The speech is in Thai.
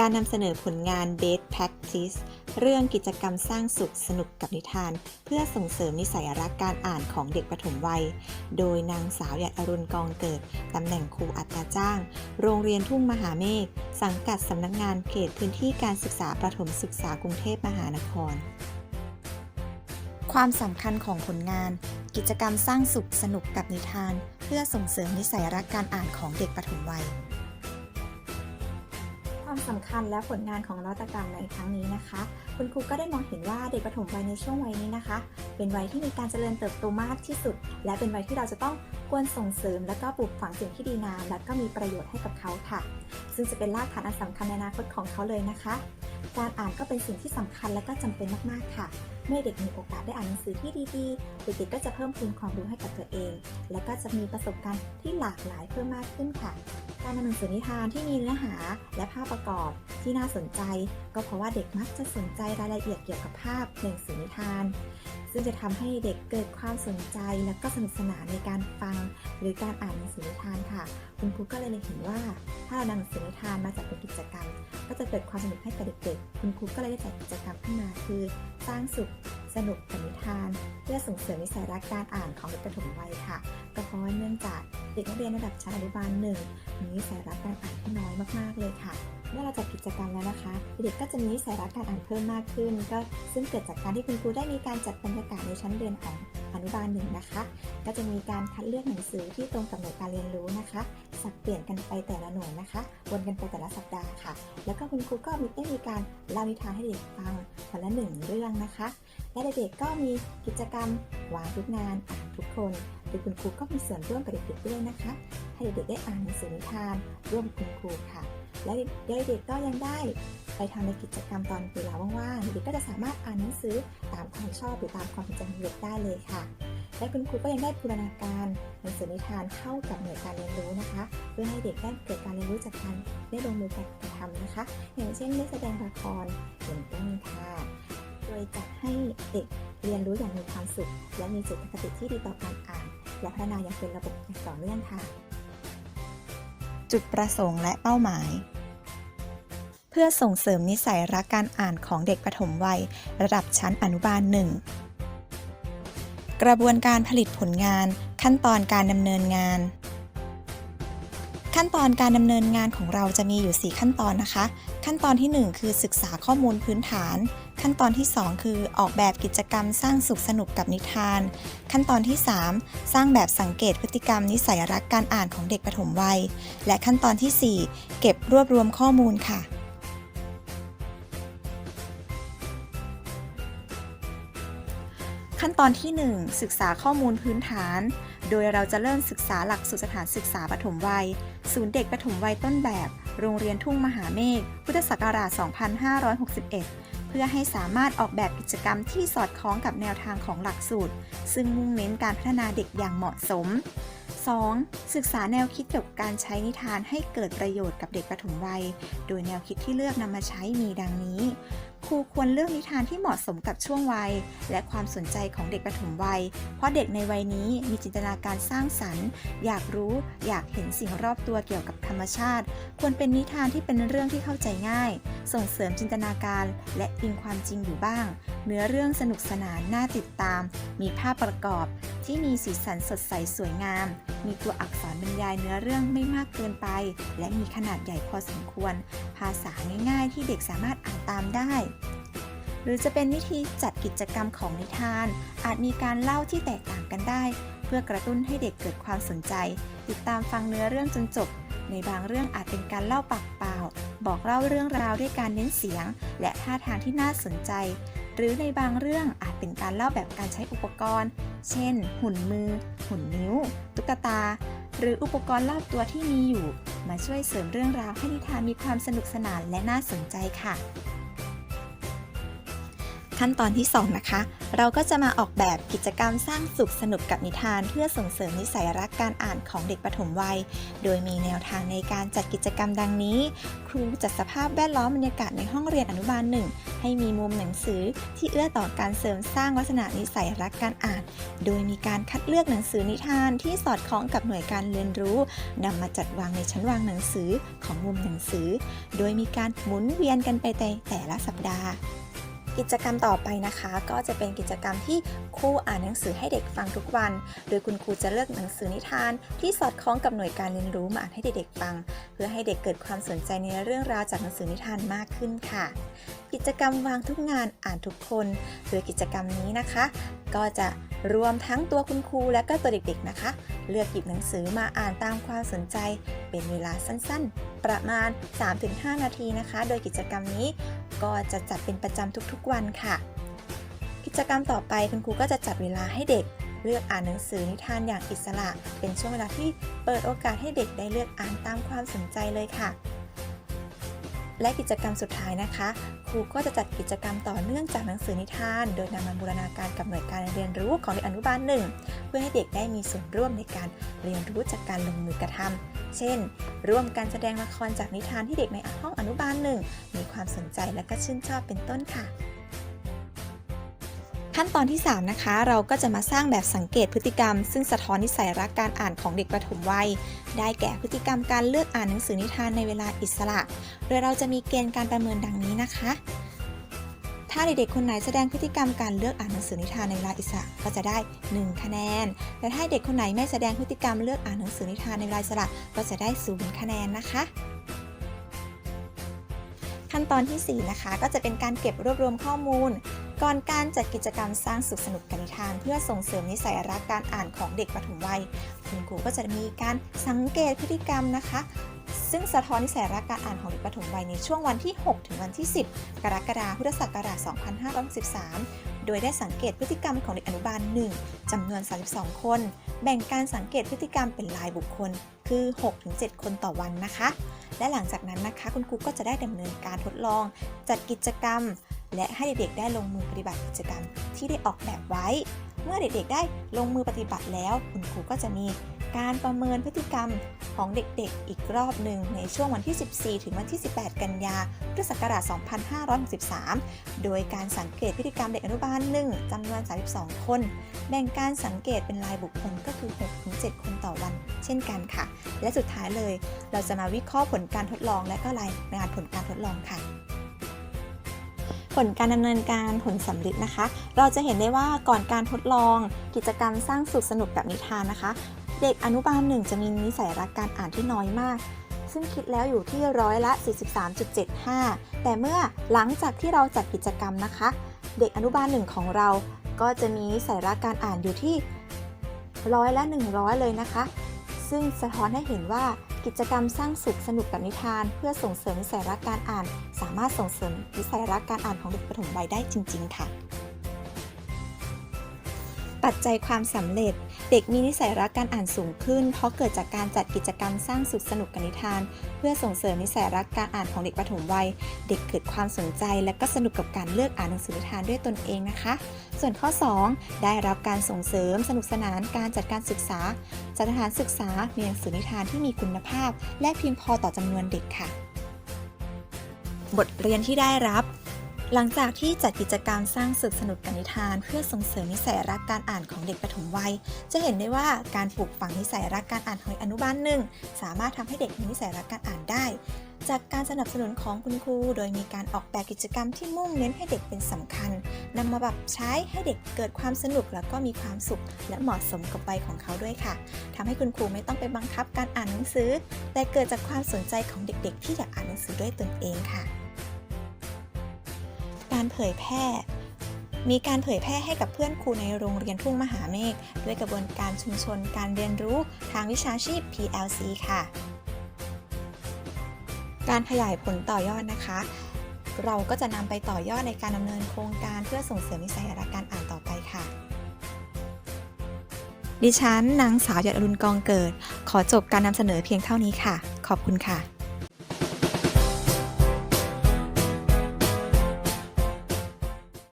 การนำเสนอผลงาน Best Practice เรื่องกิจกรรมสร้างสุขสนุกกับนิทาน เพื่อส่งเสริมนิสัยรักการอ่านของเด็กปฐมวัย โดยนางสาวหยัดอรุณกองเกิด ตำแหน่งครูอัตราจ้าง โรงเรียนทุ่งมหาเมฆ สังกัดสำนักงานเขตพื้นที่การศึกษาประถมศึกษากรุงเทพมหานคร ความสำคัญของผลงาน กิจกรรมสร้างสุขสนุกกับนิทาน เพื่อส่งเสริมนิสัยรักการอ่านของเด็กปฐมวัย ความสำคัญและผลงานของนวัตกรรมในครั้งนี้นะคะ คุณครูก็ได้มองเห็นว่าเด็กปฐมวัยในช่วงวัยนี้นะคะ เป็นวัยที่มีการเจริญเติบโตมากที่สุด และเป็นวัยที่เราจะต้องควรส่งเสริม และก็ปลูกฝังสิ่งที่ดีงาม และก็มีประโยชน์ให้กับเขาค่ะ ซึ่งจะเป็นรากฐานอันสำคัญในอนาคตของเขาเลยนะคะ การอ่านก็เป็นสิ่งที่สำคัญและก็จำเป็นมากๆค่ะเมื่อเด็กมีโอกาสได้อ่านหนังสือที่ดีๆ เด็กๆก็จะเพิ่มพูนความรู้ให้กับตัวเอง และก็จะมีประสบการณ์ที่หลากหลายเพิ่มมากขึ้นค่ะ การนำหนังสือนิทานที่มีเนื้อหาและภาพประกอบที่น่าสนใจ ก็เพราะว่าเด็กมักจะสนใจรายละเอียดเกี่ยวกับภาพในหนังสือนิทาน ซึ่งจะทำให้เด็กเกิดความสนใจและก็สนุกสนานในการฟัง หรือการอ่านหนังสือนิทานค่ะ คุณครูก็เลยเห็นว่า ถ้าเรานำหนังสือนิทานมาจัดเป็นกิจกรรม ก็จะเกิดความสนุกให้กับเด็กๆ คุณครูก็เลยได้จัดกิจกรรมขึ้นมาคือ สร้างสุขสนุกกับนิทาน เพื่อส่งเสริมนิสัยรักการอ่านของเด็กประถมวัยค่ะก็เพราะว่าเนื่องจาก เด็กนักเรียนระดับชั้นอนุบาลหนึ่งมีนิสัยรักการอ่านที่น้อยมากๆเลยค่ะ เมื่อเราจัดกิจกรรมแล้วนะคะ เด็กก็จะมีนิสัยรักการอ่านเพิ่มมากขึ้น ก็ซึ่งเกิดจากการที่คุณครูได้มีการจัดบรรยากาศในชั้นเรียนของอนุบาลหนึ่งนะคะ ก็จะมีการคัดเลือกหนังสือที่ตรงกับหน่วยการเรียนรู้นะคะสับเปลี่ยนกันไปแต่ละหน่วยนะคะ วนกันไปแต่ละสัปดาห์ค่ะ แล้วก็คุณครูก็มีได้มีการเล่านิทานให้เด็กฟังวันละหนึ่งเรื่องนะคะ และเด็กๆก็มีกิจกรรมวางทุกงานอ่านทุกคน โดยคุณครูก็มีส่วนร่วมกับเด็กๆด้วยนะคะ ให้เด็กๆได้อ่านหนังสือนิทานร่วมคุณครูค่ะ และเด็กๆก็ยังได้ไปทำในกิจกรรมตอนเวลาว่างๆเด็กก็จะสามารถอ่านหนังสือตามความชอบหรือตามความสนใจของเด็กได้เลยค่ะ และคุณครูก็ยังได้บูรณาการหนังสือนิทานเข้ากับหน่วยการเรียนรู้นะคะ เพื่อให้เด็กได้เกิดการเรียนรู้จากการได้ลงมือการกระทำนะคะ อย่างเช่นได้แสดงละครเป็นต้นค่ะโดยจัดให้เด็กเรียนรู้อย่างมีความสุข และมีจิตคติที่ดีต่อการอ่าน และพัฒนาอย่างเป็นระบบอย่างต่อเนื่องค่ะ จุดประสงค์และเป้าหมาย เพื่อส่งเสริมนิสัยรักการอ่านของเด็กปฐมวัย ระดับชั้นอนุบาลหนึ่งกระบวนการผลิตผลงาน ขั้นตอนการดำเนินงาน ขั้นตอนการดำเนินงานของเราจะมีอยู่ 4 ขั้นตอนนะคะ ขั้นตอนที่ 1 คือศึกษาข้อมูลพื้นฐาน ขั้นตอนที่ 2 คือออกแบบกิจกรรมสร้างสุขสนุกกับนิทาน ขั้นตอนที่ 3 สร้างแบบสังเกตพฤติกรรมนิสัยรักการอ่านของเด็กปฐมวัย และขั้นตอนทีสี่4 เก็บรวบรวมข้อมูลค่ะขั้นตอนที่ 1 ศึกษาข้อมูลพื้นฐาน โดยเราจะเริ่มศึกษาหลักสูตรสถานศึกษาปฐมวัย ศูนย์เด็กปฐมวัยต้นแบบ โรงเรียนทุ่งมหาเมฆ พุทธศักราช 2561 เพื่อให้สามารถออกแบบกิจกรรมที่สอดคล้องกับแนวทางของหลักสูตร ซึ่งมุ่งเน้นการพัฒนาเด็กอย่างเหมาะสม 2. ศึกษาแนวคิดเกี่ยวกับการใช้นิทานให้เกิดประโยชน์กับเด็กปฐมวัย โดยแนวคิดที่เลือกนำมาใช้มีดังนี้ ครูควรเลือกนิทานที่เหมาะสมกับช่วงวัย และความสนใจของเด็กปฐมวัย เพราะเด็กในวัยนี้มีจินตนาการสร้างสรรค์ อยากรู้ อยากเห็นสิ่งรอบตัวเกี่ยวกับธรรมชาติ ควรเป็นนิทานที่เป็นเรื่องที่เข้าใจง่าย ส่งเสริมจินตนาการและอิงความจริงอยู่บ้าง เนื้อเรื่องสนุกสนานน่าติดตาม มีภาพประกอบ ที่มีสีสันสดใสสวยงาม มีตัวอักษรบรรยายเนื้อเรื่องไม่มากเกินไป และมีขนาดใหญ่พอสมควร ภาษาง่ายๆ ที่เด็กสามารถอ่านตามได้ หรือจะเป็นวิธีจัดกิจกรรมของนิทาน อาจมีการเล่าที่แตกต่างกันได้ เพื่อกระตุ้นให้เด็กเกิดความสนใจ ติดตามฟังเนื้อเรื่องจนจบ ในบางเรื่องอาจเป็นการเล่าปากเปล่า บอกเล่าเรื่องราวด้วยการเน้นเสียง และท่าทางที่น่าสนใจหรือในบางเรื่องอาจเป็นการเล่าแบบการใช้อุปกรณ์ เช่น หุ่นมือ หุ่นนิ้ว ตุ๊กตา หรืออุปกรณ์รอบตัวที่มีอยู่ มาช่วยเสริมเรื่องราวให้นิทานมีความสนุกสนานและน่าสนใจค่ะ ขั้นตอนที่ 2 นะคะ เราก็จะมาออกแบบกิจกรรมสร้างสุขสนุกกับนิทาน เพื่อส่งเสริมนิสัยรักการอ่านของเด็กปฐมวัย โดยมีแนวทางในการจัดกิจกรรมดังนี้ ครูจัดสภาพแวดล้อมบรรยากาศในห้องเรียนอนุบาลหนึ่งให้มีมุมหนังสือที่เอื้อต่อการเสริมสร้างลักษณะนิสัยรักการอ่าน โดยมีการคัดเลือกหนังสือนิทานที่สอดคล้องกับหน่วยการเรียนรู้นำมาจัดวางในชั้นวางหนังสือของมุมหนังสือ โดยมีการหมุนเวียนกันไปแต่ละสัปดาห์ กิจกรรมต่อไปนะคะ ก็จะเป็นกิจกรรมที่ครูอ่านหนังสือให้เด็กฟังทุกวัน โดยคุณครูจะเลือกหนังสือนิทาน ที่สอดคล้องกับหน่วยการเรียนรู้มาอ่านให้เด็กๆฟัง เพื่อให้เด็กเกิดความสนใจในเรื่องราวจากหนังสือนิทานมากขึ้นค่ะ กิจกรรมวางทุกงานอ่านทุกคนโดยกิจกรรมนี้นะคะ ก็จะรวมทั้งตัวคุณครูและก็ตัวเด็กๆนะคะ เลือกหยิบหนังสือมาอ่านตามความสนใจ เป็นเวลาสั้นๆ ประมาณ 3-5 นาทีนะคะ โดยกิจกรรมนี้ก็จะจัดเป็นประจำทุกๆวันค่ะ กิจกรรมต่อไปคุณครูก็จะจัดเวลาให้เด็ก เลือกอ่านหนังสือนิทานอย่างอิสระ เป็นช่วงเวลาที่เปิดโอกาสให้เด็กได้เลือกอ่านตามความสนใจเลยค่ะ และกิจกรรมสุดท้ายนะคะ ครูก็จะจัดกิจกรรมต่อเนื่องจากหนังสือนิทาน โดยนำมาบูรณาการกับหน่วยการเรียนรู้ของเด็กอนุบาลหนึ่งเพื่อให้เด็กได้มีส่วนร่วมในการเรียนรู้จากการลงมือกระทำเช่น ร่วมการแสดงละครจากนิทานที่เด็กในห้องอนุบาลหนึ่งมีความสนใจและก็ชื่นชอบเป็นต้นค่ะ ขั้นตอนที่ 3 นะคะ เราก็จะมาสร้างแบบสังเกตพฤติกรรม ซึ่งสะท้อนนิสัยรักการอ่านของเด็กประถมวัย ได้แก่พฤติกรรมการเลือกอ่านหนังสือนิทานในเวลาอิสระ โดยเราจะมีเกณฑ์การประเมินดังนี้นะคะ ถ้าเด็กๆคนไหนแสดงพฤติกรรมการเลือกอ่านหนังสือนิทานในเวลาอิสระ ก็จะได้ 1 คะแนน แต่ถ้าเด็กคนไหนไม่แสดงพฤติกรรมเลือกอ่านหนังสือนิทานในเวลาอิสระ ก็จะได้0คะแนนนะคะขั้นตอนทีสี่4 นะคะ ก็จะเป็นการเก็บรวบรวมข้อมูล ก่อนการจัดกิจกรรมสร้างสุขสนุกกับนิทาน เพื่อส่งเสริมนิสัยรักการอ่านของเด็กปฐมวัย คุณครูก็จะมีการสังเกตพฤติกรรมนะคะ ซึ่งสะท้อนนิสัยรักการอ่านของเด็กปฐมวัยในช่วงวันที่ 6 ถึงวันที่ 10 กรกฎาคมพุทธศักราช 2563 โดยได้สังเกตพฤติกรรมของเด็กอนุบาล 1 จำนวน 32 คน แบ่งการสังเกตพฤติกรรมเป็นรายบุคคล คือ 6-7 คนต่อวันนะคะ และหลังจากนั้นนะคะ คุณครูก็จะได้ดำเนินการทดลอง จัดกิจกรรม และให้เด็กๆได้ลงมือปฏิบัติกิจกรรมที่ได้ออกแบบไว้ เมื่อเด็กๆได้ลงมือปฏิบัติแล้ว คุณครูก็จะมีการประเมินพฤติกรรมของเด็กๆ อีกรอบหนึ่งในช่วงวันที่ 14 ถึงวันที่ 18 กันยาพุทธศักราช 2563 โดยการสังเกตพฤติกรรมเด็กอนุบาล1จำนวน 32 คน แบ่งการสังเกตเป็นรายบุคคลก็คือ 6-7 คนต่อวัน เช่นกันค่ะ และสุดท้ายเลย เราจะมาวิเคราะห์ผลการทดลองและก็รายงานผลการทดลองค่ะ ผลการดำเนินการผลสำลิดนะคะ เราจะเห็นได้ว่าก่อนการทดลองกิจกรรมสร้างสุขสนุกกับนิทานนะคะ เด็กอนุบาลหนึ่งจะมีนิสัยรักการอ่านที่น้อยมากซึ่งคิดแล้วอยู่ที่ร้อยละ 43.75 แต่เมื่อหลังจากที่เราจัดกิจกรรมนะคะ เด็กอนุบาลหนึ่งของเรา ก็จะมีสัยรักการอ่านอยู่ที่ร้อยละ 100 เลยนะคะ ซึ่งสะท้อนให้เห็นว่า กิจกรรมสร้างสุขสนุกกับนิทาน เพื่อส่งเสริมนิสัยรักการอ่าน สามารถส่งเสริมนิสัยรักการอ่านของเด็กปฐมวัยได้จริง ๆ ค่ะ ปัจจัยความสำเร็จ เด็กมีนิสัยรักการอ่านสูงขึ้น เพราะเกิดจากการจัดกิจกรรมสร้างสุขสนุกกับนิทาน เพื่อส่งเสริมนิสัยรักการอ่านของเด็กปฐมวัย เด็กเกิดความสนใจ และก็สนุกกับการเลือกอ่านหนังสือนิทานด้วยตนเองนะคะ ส่วนข้อ 2 ได้รับการส่งเสริมสนุกสนานการจัดการศึกษาสถานศึกษามีหนังสือนิทานที่มีคุณภาพ และเพียงพอต่อจำนวนเด็กค่ะ บทเรียนที่ได้รับ หลังจากที่จัดกิจกรรมสร้างสุขสนุกกันิทาน เพื่อส่งเสริมนิสัยรักการอ่านของเด็กปฐมวัย จะเห็นได้ว่าการปลูกฝังนิสัยรักการอ่านของอนุบาลหนึ่งสามารถทำให้เด็กมีนิสัยรักการอ่านได้ จากการสนับสนุนของคุณครู โดยมีการออกแบบกิจกรรมที่มุ่งเน้นให้เด็กเป็นสำคัญนำมาปรับใช้ให้เด็กเกิดความสนุกแล้วก็มีความสุข และเหมาะสมกับวัยของเขาด้วยค่ะทำให้คุณครูไม่ต้องไปบังคับการอ่านหนังสือ แต่เกิดจากความสนใจของเด็ก ๆ ที่อยากอ่านหนังสือด้วยตนเองค่ะ การเผยแพร่ มีการเผยแพร่ให้กับเพื่อนครูในโรงเรียนทุ่งมหาเมฆด้วยกระบวนการชุมชนการเรียนรู้ทางวิชาชีพ PLC ค่ะ การขยายผลต่อยอดนะคะ เราก็จะนำไปต่อยอดในการดำเนินโครงการเพื่อส่งเสริมนิสัยรักการอ่านต่อไปค่ะดิฉันนางสาวหยดอรุณกองเกิด ขอจบการนำเสนอเพียงเท่านี้ค่ะ ขอบคุณค่ะ